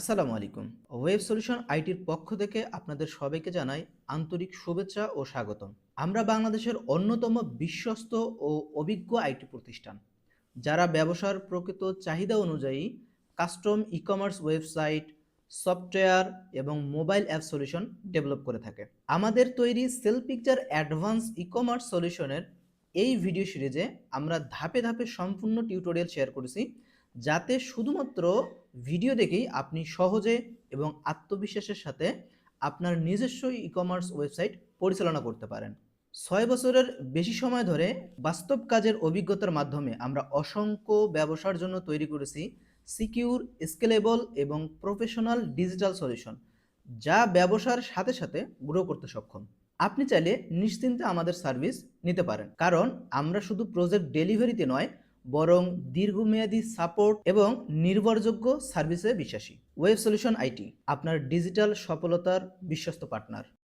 আসসালামু আলাইকুম। Web solution আইটির পক্ষ থেকে আপনাদের সবাইকে জানাই আন্তরিক শুভেচ্ছা ও স্বাগতম। আমরা বাংলাদেশের অন্যতম বিশ্বস্ত ও অভিজ্ঞ আইটি প্রতিষ্ঠান। যারা ব্যবসার প্রকৃত চাহিদা অনুযায়ী custom e commerce website, software এবং মোবাইল অ্যাপ সলিউশন ডেভেলপ করে থাকে। আমাদের তৈরি sell picture advance e commerce সলিউশনের এই ভিডিও সিরিজে আমরা ধাপে ধাপে সম্পূর্ণ টিউটোরিয়াল শেয়ার করেছি। যাতে শুধুমাত্র ভিডিও দেখেই আপনি সহজে এবং আত্মবিশ্বাসের সাথে আপনার নিজস্ব ই কমার্স ওয়েবসাইট পরিচালনা করতে পারেন। ছয় বছরের বেশি সময় ধরে বাস্তব কাজের অভিজ্ঞতার মাধ্যমে আমরা অসংখ্য ব্যবসার জন্য তৈরি করেছি সিকিউর স্কেলেবল এবং প্রফেশনাল ডিজিটাল সলিউশন যা ব্যবসার সাথে সাথে গ্রো করতে সক্ষম। আপনি চাইলে নিশ্চিন্তে আমাদের সার্ভিস নিতে পারেন। কারণ আমরা শুধু প্রজেক্ট ডেলিভারিতে নয় বরং দীর্ঘমেয়াদী সাপোর্ট এবং নির্ভরযোগ্য সার্ভিসে বিশ্বাসী। ওয়েব সলিউশন আইটি, আপনার ডিজিটাল সফলতার বিশ্বস্ত পার্টনার।